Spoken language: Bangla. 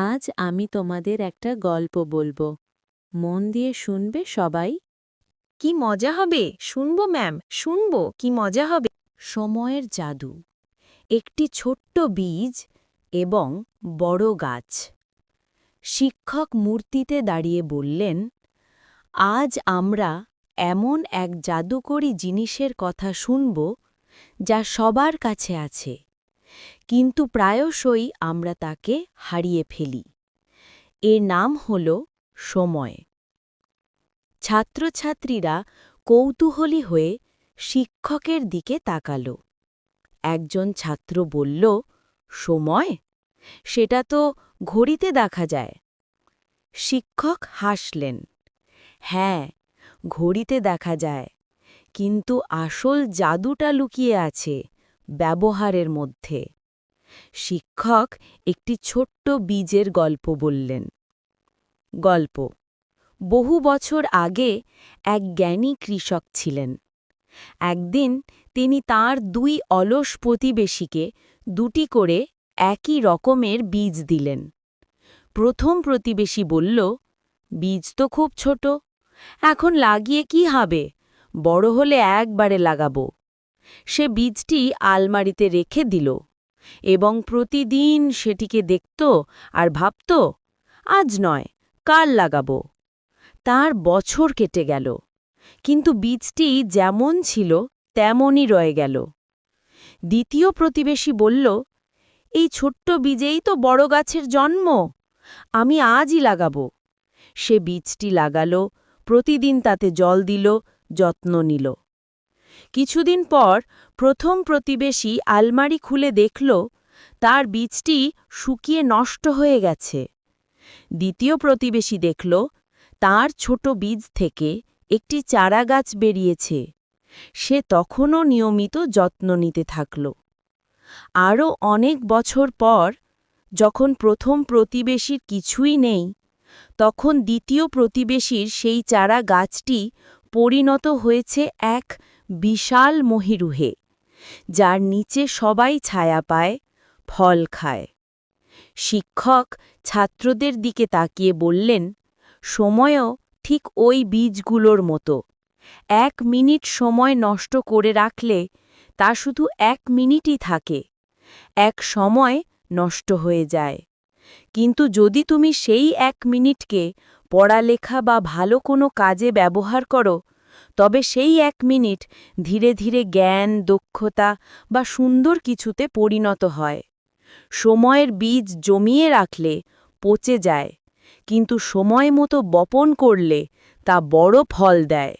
আজ আমি তোমাদের একটা গল্প বলব। মন দিয়ে শুনবে সবাই? কি মজা হবে? শুনব ম্যাম শুনব কি মজা হবে? সময়ের জাদু। একটি ছোট্ট বীজ এবং বড় গাছ। শিক্ষক মূর্তিতে দাঁড়িয়ে বললেন আজ আমরা এমন এক জাদুকরী জিনিসের কথা শুনব যা সবার কাছে আছে। কিন্তু প্রায়শই আমরা তাকে হারিয়ে ফেলি। এর নাম হল সময়। ছাত্রছাত্রীরা কৌতূহলী হয়ে শিক্ষকের দিকে তাকাল। একজন ছাত্র বলল, সময়? সেটা তো ঘড়িতে দেখা যায়। শিক্ষক হাসলেন হ্যাঁ ঘড়িতে দেখা যায়, কিন্তু আসল জাদুটা লুকিয়ে আছে ব্যবহারের মধ্যে। শিক্ষক একটি ছোট্ট বীজের গল্প বললেন। গল্প, বহু বছর আগে এক জ্ঞানী কৃষক ছিলেন। একদিন তিনি তার দুই অলস প্রতিবেশীকে দুটি করে একই রকমের বীজ দিলেন। প্রথম প্রতিবেশী বলল, বীজ তো খুব ছোট, এখন লাগিয়ে কি হবে? বড় হলে একবারে লাগাবো। সে বীজটি আলমারিতে রেখে দিল। এবং প্রতিদিন সেটিকে দেখত আর ভাবত, আজ নয়, কাল লাগাবো। তার বছর কেটে গেল, কিন্তু বীজটি যেমন ছিল তেমনই রয়ে গেল। দ্বিতীয় প্রতিবেশী বলল, এই ছোট্ট বীজেই তো বড় গাছের জন্ম, আমি আজই লাগাবো। সে বীজটি লাগালো, প্রতিদিন তাতে জল দিল, যত্ন নিল। কিছুদিন পর প্রথম প্রতিবেশী আলমারি খুলে দেখল, তার বীজটি শুকিয়ে নষ্ট হয়ে গেছে। দ্বিতীয় প্রতিবেশী দেখল, তার ছোট বীজ থেকে একটি চারা গাছ বেরিয়েছে। সে তখনও নিয়মিত যত্ন নিতে থাকল। আরও অনেক বছর পর, যখন প্রথম প্রতিবেশীর কিছুই নেই, তখন দ্বিতীয় প্রতিবেশীর সেই চারা গাছটি পরিণত হয়েছে এক বিশাল মহিরুহে, যার নিচে সবাই ছায়া পায়, ফল খায়। শিক্ষক ছাত্রদের দিকে তাকিয়ে বললেন, সময়ও ঠিক ওই বীজগুলোর মতো। এক মিনিট সময় নষ্ট করে রাখলে তা শুধু এক মিনিটই থাকে। এক সময় নষ্ট হয়ে যায়। কিন্তু যদি তুমি সেই এক মিনিটকে পড়ালেখা বা ভালো কোনো কাজে ব্যবহার করো তবে সেই এক মিনিট ধীরে ধীরে জ্ঞান, দক্ষতা বা সুন্দর কিছুতে পরিণত হয়। সময়ের বীজ জমিয়ে রাখলে পচে যায়, কিন্তু সময় মতো বপন করলে তা বড় ফল দেয়।